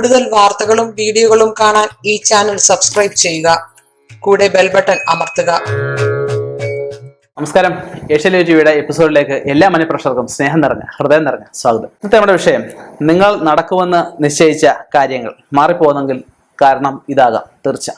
കൂടുതൽ വാർത്തകളും വീഡിയോകളും കാണാൻ ഈ ചാനൽ സബ്സ്ക്രൈബ് ചെയ്യുക. കൂടെ ബെൽ ബട്ടൺ അമർത്തുക. നമസ്കാരം. ഏഷ്യൻ ടിവിയുടെ എപ്പിസോഡിലേക്ക് എല്ലാ മനഃപ്രേക്ഷകർക്കും സ്നേഹം നിറഞ്ഞ ഹൃദയം നിറഞ്ഞ സ്വാഗതം. ഇന്നത്തെ നമ്മുടെ വിഷയം നിങ്ങൾ നടക്കുമെന്ന് നിശ്ചയിച്ച കാര്യങ്ങൾ മാറിപ്പോകുന്നെങ്കിൽ കാരണം ഇതാകാം തീർച്ച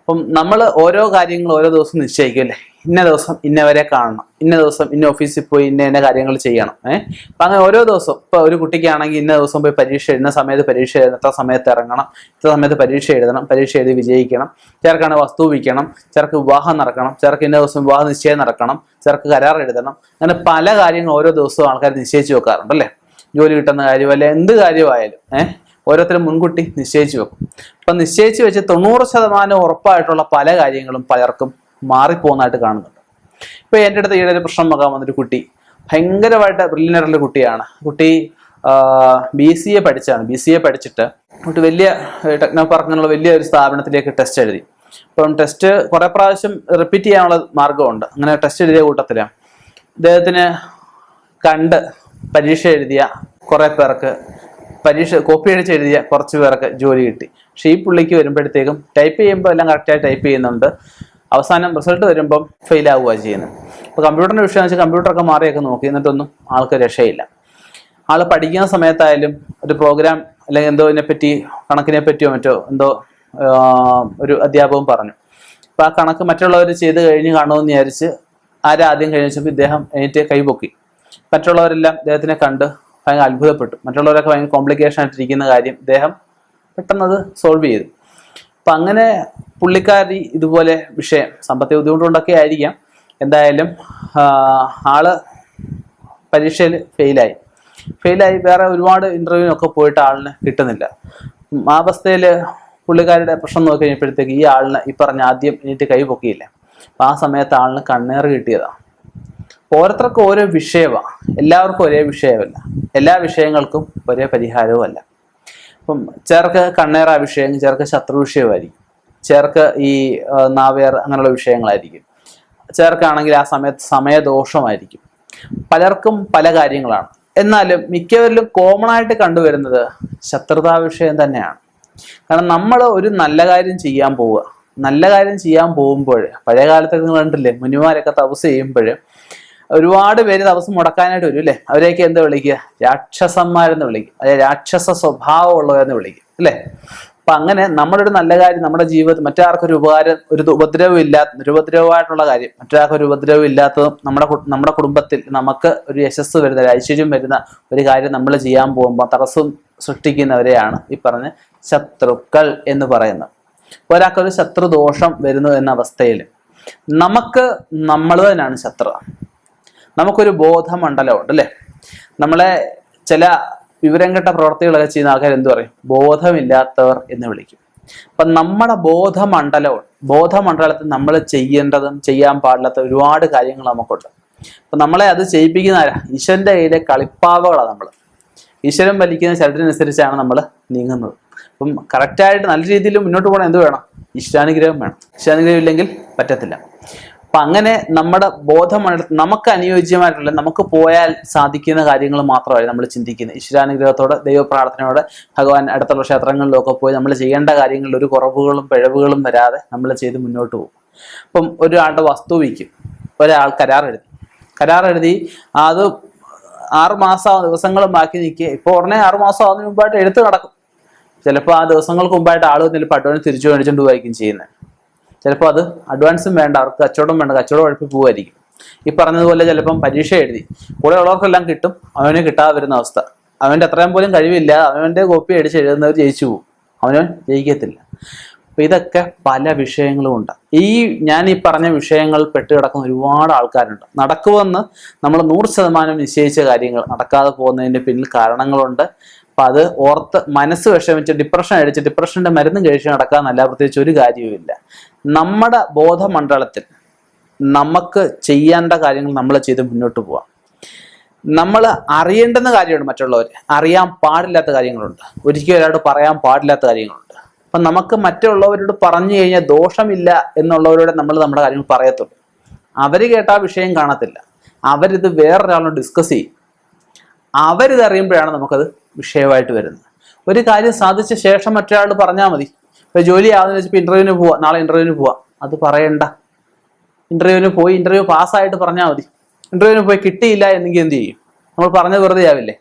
അപ്പം നമ്മൾ ഓരോ കാര്യങ്ങളും ഓരോ ദിവസം നിശ്ചയിക്കും അല്ലേ? ഇന്ന ദിവസം ഇന്നവരെ കാണണം. ഇന്ന ദിവസം ഇന്ന ഓഫീസിൽ പോയി ഇന്ന ഇന്ന കാര്യങ്ങൾ ചെയ്യണം. ഏഹ് അപ്പം അങ്ങനെ ഓരോ ദിവസം. ഇപ്പൊ ഒരു കുട്ടിക്കാണെങ്കിൽ ഇന്ന ദിവസം പോയി പരീക്ഷ എഴുതുന്ന സമയത്ത് പരീക്ഷ എഴുതുന്ന എത്ര സമയത്ത് ഇറങ്ങണം. ഇത്ര സമയത്ത് പരീക്ഷ എഴുതണം. പരീക്ഷ എഴുതി വിജയിക്കണം. ചിലർക്കാണ് വസ്തു വിൽക്കണം. ചിലർക്ക് വിവാഹം നടക്കണം. ചിലർക്ക് ഇന്ന ദിവസം വിവാഹ നിശ്ചയം നടക്കണം. ചിലർക്ക് കരാർ എഴുതണം. അങ്ങനെ പല കാര്യങ്ങളും ഓരോ ദിവസവും ആൾക്കാർ നിശ്ചയിച്ച് വെക്കാറുണ്ട് അല്ലേ? ജോലി കിട്ടുന്ന കാര്യം അല്ലെ എന്ത് കാര്യമായാലും. ഏഹ് ഓരോരുത്തരും മുൻകൂട്ടി നിശ്ചയിച്ചു വെക്കും. അപ്പം നിശ്ചയിച്ച് വെച്ച് തൊണ്ണൂറ് ശതമാനം ഉറപ്പായിട്ടുള്ള പല കാര്യങ്ങളും പലർക്കും മാറിപ്പോകുന്നതായിട്ട് കാണുന്നുണ്ട്. ഇപ്പൊ എന്റെ അടുത്ത് ഈയിടെ ഒരു പ്രശ്നം നോക്കാൻ വന്നൊരു കുട്ടി ഭയങ്കരമായിട്ട് ബ്രില്യനറിലെ കുട്ടിയാണ്. കുട്ടി ബി സി എ പഠിച്ചാണ്. ബി സി എ പഠിച്ചിട്ട് കുട്ടി വലിയ ടെക്നോ പാർക്കിനുള്ള വലിയ ഒരു സ്ഥാപനത്തിലേക്ക് ടെസ്റ്റ് എഴുതി. അപ്പം ടെസ്റ്റ് കുറെ പ്രാവശ്യം റിപ്പീറ്റ് ചെയ്യാനുള്ള മാർഗമുണ്ട് അങ്ങനെ ടെസ്റ്റ് എഴുതിയ കൂട്ടത്തിൽ അദ്ദേഹത്തിന് കണ്ട് പരീക്ഷ എഴുതിയ കുറെ പേർക്ക് പരീക്ഷ കോപ്പി അടിച്ച് എഴുതിയ കുറച്ച് പേർക്ക് ജോലി കിട്ടി. പക്ഷേ ഈ പുള്ളിക്ക് വരുമ്പോഴത്തേക്കും ടൈപ്പ് ചെയ്യുമ്പോൾ എല്ലാം കറക്റ്റായി ടൈപ്പ് ചെയ്യുന്നുണ്ട്. അവസാനം റിസൾട്ട് വരുമ്പം ഫെയിൽ ആവുക ചെയ്യുന്നത് അപ്പോൾ കമ്പ്യൂട്ടറിന്റെ വിഷയം വെച്ചാൽ കമ്പ്യൂട്ടറൊക്കെ മാറിയൊക്കെ നോക്കി എന്നിട്ടൊന്നും ആൾക്ക് രക്ഷയില്ല. ആൾ പഠിക്കുന്ന സമയത്തായാലും ഒരു പ്രോഗ്രാം അല്ലെങ്കിൽ എന്തോ ഇതിനെപ്പറ്റി കണക്കിനെ പറ്റിയോ മറ്റോ എന്തോ ഒരു അധ്യാപകൻ പറഞ്ഞു. അപ്പോൾ ആ കണക്ക് മറ്റുള്ളവർ ചെയ്ത് കഴിഞ്ഞ് കാണുമെന്ന് വിചാരിച്ച് ആരാദ്യം കഴിഞ്ഞപ്പോൾ ഇദ്ദേഹം എനിക്ക് കൈപൊക്കി മറ്റുള്ളവരെല്ലാം ഇദ്ദേഹത്തിനെ കണ്ട് ഭയങ്കര അത്ഭുതപ്പെട്ടു. മറ്റുള്ളവരൊക്കെ ഭയങ്കര കോംപ്ലിക്കേഷൻ ആയിട്ടിരിക്കുന്ന കാര്യം ഇദ്ദേഹം പെട്ടെന്ന് അത് സോൾവ് ചെയ്തു. അപ്പം അങ്ങനെ പുള്ളിക്കാരി ഇതുപോലെ വിഷയം സാമ്പത്തിക ബുദ്ധിമുട്ടുകൊണ്ടൊക്കെ ആയിരിക്കാം. എന്തായാലും ആൾ പരീക്ഷയിൽ ഫെയിലായി. ഫെയിലായി വേറെ ഒരുപാട് ഇന്റർവ്യൂവിനൊക്കെ പോയിട്ട് ആളിന് കിട്ടുന്നില്ല. ആ അവസ്ഥയിൽ പുള്ളിക്കാരുടെ പ്രശ്നം നോക്കി കഴിഞ്ഞപ്പോഴത്തേക്ക് ഈ ആളിന് ഈ പറഞ്ഞ ആദ്യം എനിക്ക് കൈ പൊക്കിയില്ല? അപ്പം ആ സമയത്ത് ആളിന് കണ്ണേറ് കിട്ടിയതാണ് ഓരോരുത്തർക്കും ഓരോ വിഷയമാണ് എല്ലാവർക്കും ഒരേ വിഷയമല്ല. എല്ലാ വിഷയങ്ങൾക്കും ഒരേ പരിഹാരവും അല്ല അപ്പം ചിലർക്ക് കണ്ണേറ വിഷയം ചിലർക്ക് ശത്രു വിഷയമായിരിക്കും. ചിലർക്ക് ഈ നാവേർ അങ്ങനെയുള്ള വിഷയങ്ങളായിരിക്കും. ചിലർക്കാണെങ്കിൽ ആ സമയത്ത് സമയദോഷമായിരിക്കും. പലർക്കും പല കാര്യങ്ങളാണ്. എന്നാലും മിക്കവരിലും കോമൺ ആയിട്ട് കണ്ടുവരുന്നത് ശത്രുതാ വിഷയം തന്നെയാണ്. കാരണം നമ്മൾ ഒരു നല്ല കാര്യം ചെയ്യാൻ പോവുക. നല്ല കാര്യം ചെയ്യാൻ പോകുമ്പോൾ പഴയ കാലത്തൊക്കെ കണ്ടില്ലേ മുനിമാരൊക്കെ തപസ് ചെയ്യുമ്പോൾ ഒരുപാട് പേര് ദിവസം മുടക്കാനായിട്ട് വരും അല്ലേ? അവരെയൊക്കെ എന്താ വിളിക്കുക? രാക്ഷസന്മാരെന്ന് വിളിക്കുക അല്ലെ രാക്ഷസ സ്വഭാവമുള്ളവരെന്ന് വിളിക്കും. അല്ലേ? അപ്പൊ അങ്ങനെ നമ്മുടെ ഒരു നല്ല കാര്യം നമ്മുടെ ജീവിതത്തിൽ മറ്റാർക്കും ഒരു ഉപകാരം ഒരു ഉപദ്രവം ഇല്ലാത്ത ഒരു ഉപദ്രവമായിട്ടുള്ള കാര്യം മറ്റൊരാൾക്ക് ഒരു ഉപദ്രവം ഇല്ലാത്തതും നമ്മുടെ നമ്മുടെ കുടുംബത്തിൽ നമുക്ക് ഒരു യശസ് വരുന്ന ഒരു ഐശ്വര്യം വരുന്ന ഒരു കാര്യം നമ്മൾ ചെയ്യാൻ പോകുമ്പോൾ തടസ്സം സൃഷ്ടിക്കുന്നവരെയാണ് ഈ പറഞ്ഞ ശത്രുക്കൾ എന്ന് പറയുന്നത്. ഒരാൾക്കൊരു ശത്രുദോഷം വരുന്നു എന്ന അവസ്ഥയിൽ നമുക്ക് നമ്മൾ തന്നെയാണ് ശത്രു. നമുക്കൊരു ബോധമണ്ഡലമുണ്ട് അല്ലേ? നമ്മളെ ചില വിവരം കെട്ട പ്രവർത്തികളൊക്കെ ചെയ്യുന്ന ആൾക്കാർ എന്ത് പറയും? ബോധമില്ലാത്തവർ എന്ന് വിളിക്കും. അപ്പൊ നമ്മുടെ ബോധമണ്ഡലവും ബോധമണ്ഡലത്തിൽ നമ്മൾ ചെയ്യേണ്ടതും ചെയ്യാൻ പാടില്ലാത്ത ഒരുപാട് കാര്യങ്ങൾ നമുക്കുണ്ട്. അപ്പൊ നമ്മളെ അത് ചെയ്യിപ്പിക്കുന്ന ആരാ? ഈശ്വരന്റെ കയ്യിലെ കളിപ്പാവകളാണ് നമ്മൾ ഈശ്വരൻ വലിക്കുന്ന ചരടിനനുസരിച്ചാണ് നമ്മൾ നീങ്ങുന്നത്. അപ്പം കറക്റ്റായിട്ട് നല്ല രീതിയിൽ മുന്നോട്ട് പോകണം എന്ത് വേണം? ഈശ്വരാനുഗ്രഹം വേണം. ഈശ്വരാനുഗ്രഹം ഇല്ലെങ്കിൽ പറ്റത്തില്ല. അപ്പൊ അങ്ങനെ നമ്മുടെ ബോധമണ്ഡലത്തിൽ നമുക്ക് അനുയോജ്യമായിട്ടുള്ള നമുക്ക് പോയാൽ സാധിക്കുന്ന കാര്യങ്ങൾ മാത്രമായി നമ്മൾ ചിന്തിക്കുന്നത്. ഈശ്വരാനുഗ്രഹത്തോടെ ദൈവപ്രാർത്ഥനയോടെ ഭഗവാൻ അടുത്തുള്ള ക്ഷേത്രങ്ങളിലൊക്കെ പോയി നമ്മൾ ചെയ്യേണ്ട കാര്യങ്ങളിൽ ഒരു കുറവുകളും പിഴവുകളും വരാതെ നമ്മൾ ചെയ്ത് മുന്നോട്ട് പോകും. അപ്പം ഒരാളുടെ വസ്തു വയ്ക്കും. ഒരാൾ കരാർ എഴുതി. കരാർ എഴുതി അത് ആറ് മാസം ദിവസങ്ങളും ബാക്കി നിൽക്കുക. ഇപ്പോൾ ഉടനെ ആറ് മാസം ആവുന്നതിന് മുമ്പായിട്ട് എഴുത്ത് നടക്കും. ചിലപ്പോൾ ആ ദിവസങ്ങൾക്ക് മുമ്പായിട്ട് ആൾ ചിലപ്പോൾ അഡ്വാൻസ് തിരിച്ചു മേടിച്ചുകൊണ്ട് പോയിരിക്കും ചെയ്യുന്നത്. ചിലപ്പോൾ അത് അഡ്വാൻസും വേണ്ട അവർക്ക് കച്ചവടം വേണ്ട കച്ചവടം ഉഴപ്പി പോകുമായിരിക്കും ഈ പറഞ്ഞതുപോലെ ചിലപ്പം പരീക്ഷ എഴുതി കൂടെ ഉള്ളവർക്കെല്ലാം കിട്ടും അവന് കിട്ടാതെ വരുന്ന അവസ്ഥ. അവന്റെ അത്രയും പോലും കഴിവില്ല അവന്റെ കോപ്പി അടിച്ച് എഴുതുന്നവർ ജയിച്ചു പോകും. അവനവൻ ജയിക്കത്തില്ല. അപ്പം ഇതൊക്കെ പല വിഷയങ്ങളും ഉണ്ട്. ഈ ഞാൻ ഈ പറഞ്ഞ വിഷയങ്ങൾ പെട്ട് കിടക്കുന്ന ഒരുപാട് ആൾക്കാരുണ്ട്. നടക്കുമെന്ന് നമ്മൾ നൂറ് ശതമാനം നിശ്ചയിച്ച കാര്യങ്ങൾ നടക്കാതെ പോകുന്നതിന്റെ പിന്നിൽ കാരണങ്ങളുണ്ട്. അപ്പം അത് ഓർത്ത് മനസ്സ് വിഷമിച്ച് ഡിപ്രഷൻ അടിച്ച് ഡിപ്രഷന്റെ മരുന്ന് കഴിച്ച് നടക്കാന്നല്ല പ്രത്യേകിച്ച് ഒരു കാര്യവുമില്ല. നമ്മുടെ ബോധമണ്ഡലത്തിൽ നമുക്ക് ചെയ്യേണ്ട കാര്യങ്ങൾ നമ്മൾ ചെയ്ത് മുന്നോട്ട് പോവാം. നമ്മൾ അറിയേണ്ടുന്ന കാര്യമുണ്ട് മറ്റുള്ളവർ. അറിയാൻ പാടില്ലാത്ത കാര്യങ്ങളുണ്ട്. ഒരിക്കലും ഒരാളോട് പറയാൻ പാടില്ലാത്ത കാര്യങ്ങളുണ്ട്. അപ്പൊ നമുക്ക് മറ്റുള്ളവരോട് പറഞ്ഞു കഴിഞ്ഞാൽ ദോഷമില്ല എന്നുള്ളവരോട് നമ്മൾ നമ്മുടെ കാര്യങ്ങൾ പറയത്തുള്ളൂ. അവർ കേട്ട വിഷയം കാണത്തില്ല. അവരിത് വേറൊരാളോട് ഡിസ്കസ് ചെയ്യും. അവരിത് അറിയുമ്പോഴാണ് നമുക്കത് വിഷയമായിട്ട് വരുന്നത്. ഒരു കാര്യം സാധിച്ച ശേഷം മറ്റൊരാൾ പറഞ്ഞാൽ മതി. ഇപ്പൊ ജോലി ആവുന്ന വെച്ചപ്പോൾ ഇന്റർവ്യൂവിന് പോവാ. നാളെ ഇന്റർവ്യൂവിന് പോവാ. അത് പറയണ്ട. ഇന്റർവ്യൂവിന് പോയി ഇന്റർവ്യൂ പാസ്സായിട്ട് പറഞ്ഞാൽ മതി. ഇന്റർവ്യൂവിന് പോയി കിട്ടിയില്ല എന്നെങ്കിൽ എന്ത് ചെയ്യും? നമ്മൾ പറഞ്ഞത് വെറുതെ ആവില്ലേ?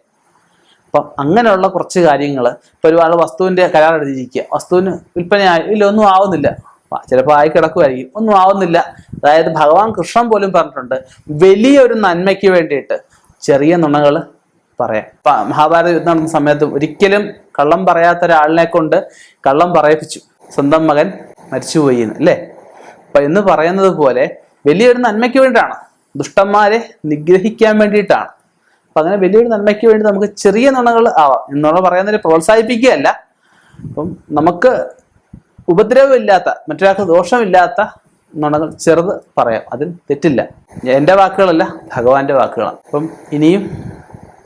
അപ്പം അങ്ങനെയുള്ള കുറച്ച് കാര്യങ്ങൾ ഇപ്പൊ ഒരുപാട് വസ്തുവിന്റെ കരാർ എഴുതിയിരിക്കുക വസ്തുവിന് വിൽപ്പനയായി ഇല്ല ഒന്നും ആവുന്നില്ല. ചിലപ്പോൾ ആയി കിടക്കുമായിരിക്കും ഒന്നും ആവുന്നില്ല. അതായത് ഭഗവാൻ കൃഷ്ണൻ പോലും പറഞ്ഞിട്ടുണ്ട്. വലിയൊരു നന്മയ്ക്ക് വേണ്ടിയിട്ട് ചെറിയ നുണകൾ പറയാം. മഹാഭാരത യുദ്ധം നടന്ന സമയത്ത് ഒരിക്കലും കള്ളം പറയാത്ത ഒരാളിനെ കൊണ്ട് കള്ളം പറയിപ്പിച്ചു. സ്വന്തം മകൻ മരിച്ചുപോയി എന്ന് അല്ലേ? അപ്പൊ എന്ന് പറയുന്നത് പോലെ വലിയൊരു നന്മയ്ക്ക് വേണ്ടിയിട്ടാണ്. ദുഷ്ടന്മാരെ നിഗ്രഹിക്കാൻ വേണ്ടിയിട്ടാണ്. അപ്പൊ അങ്ങനെ വലിയൊരു നന്മയ്ക്ക് വേണ്ടി നമുക്ക് ചെറിയ നുണകൾ ആവാം. എന്നുള്ള പറയുന്നതിൽ പ്രോത്സാഹിപ്പിക്കുകയല്ല. അപ്പം നമുക്ക് ഉപദ്രവമില്ലാത്ത മറ്റൊരാൾക്ക് ദോഷമില്ലാത്ത നുണകൾ ചെറുത് പറയാം. അതിൽ തെറ്റില്ല. എന്റെ വാക്കുകളല്ല ഭഗവാന്റെ വാക്കുകളാണ്. അപ്പം ഇനിയും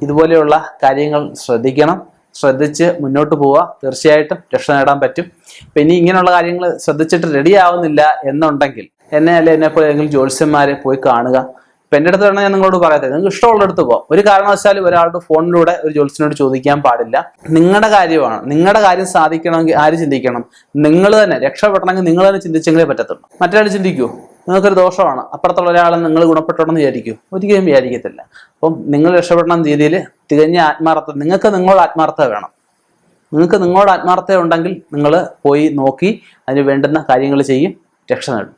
ഇതുപോലെയുള്ള കാര്യങ്ങൾ ശ്രദ്ധിക്കണം. ശ്രദ്ധിച്ച് മുന്നോട്ട് പോവുക. തീർച്ചയായിട്ടും രക്ഷ നേടാൻ പറ്റും. ഇപ്പം ഇനി ഇങ്ങനെയുള്ള കാര്യങ്ങൾ ശ്രദ്ധിച്ചിട്ട് റെഡി ആവുന്നില്ല എന്നുണ്ടെങ്കിൽ എന്നെ അല്ലെ എന്നെ പോലെ ഏതെങ്കിലും ജ്യോത്സ്യന്മാരെ പോയി കാണുക. ഇപ്പം എന്റെ അടുത്ത് വേണമെങ്കിൽ ഞാൻ നിങ്ങളോട് പറയത്തെ നിങ്ങൾക്ക് ഇഷ്ടമുള്ള അടുത്ത് പോകാം ഒരു കാരണവശാലും ഒരാളുടെ ഫോണിലൂടെ ഒരു ജ്യോത്സ്യനോട് ചോദിക്കാൻ പാടില്ല. നിങ്ങളുടെ കാര്യമാണ്. നിങ്ങളുടെ കാര്യം സാധിക്കണമെങ്കിൽ ആര് ചിന്തിക്കണം? നിങ്ങൾ തന്നെ. രക്ഷപ്പെടണമെങ്കിൽ നിങ്ങൾ തന്നെ ചിന്തിച്ചെങ്കിലേ പറ്റത്തുള്ളൂ. മറ്റൊരാൾ ചിന്തിക്കൂ. നിങ്ങൾക്കൊരു ദോഷമാണ്. അപ്പുറത്തുള്ള ഒരാളെ നിങ്ങൾ ഗുണപ്പെട്ടോണെന്ന് വിചാരിക്കൂ. ഒരിക്കലും വിചാരിക്കത്തില്ല. അപ്പം നിങ്ങൾ രക്ഷപ്പെടണം രീതിയിൽ തികഞ്ഞ ആത്മാർത്ഥത നിങ്ങൾക്ക് നിങ്ങളുടെ ആത്മാർത്ഥത വേണം. നിങ്ങൾക്ക് നിങ്ങളുടെ ആത്മാർത്ഥത ഉണ്ടെങ്കിൽ നിങ്ങൾ പോയി നോക്കി അതിന് വേണ്ടുന്ന കാര്യങ്ങൾ ചെയ്യും രക്ഷ നേടും.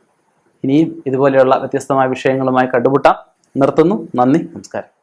ഇനിയും ഇതുപോലെയുള്ള വ്യത്യസ്തമായ വിഷയങ്ങളുമായി കണ്ടുമുട്ടാം. നിർത്തുന്നു. നന്ദി. നമസ്കാരം.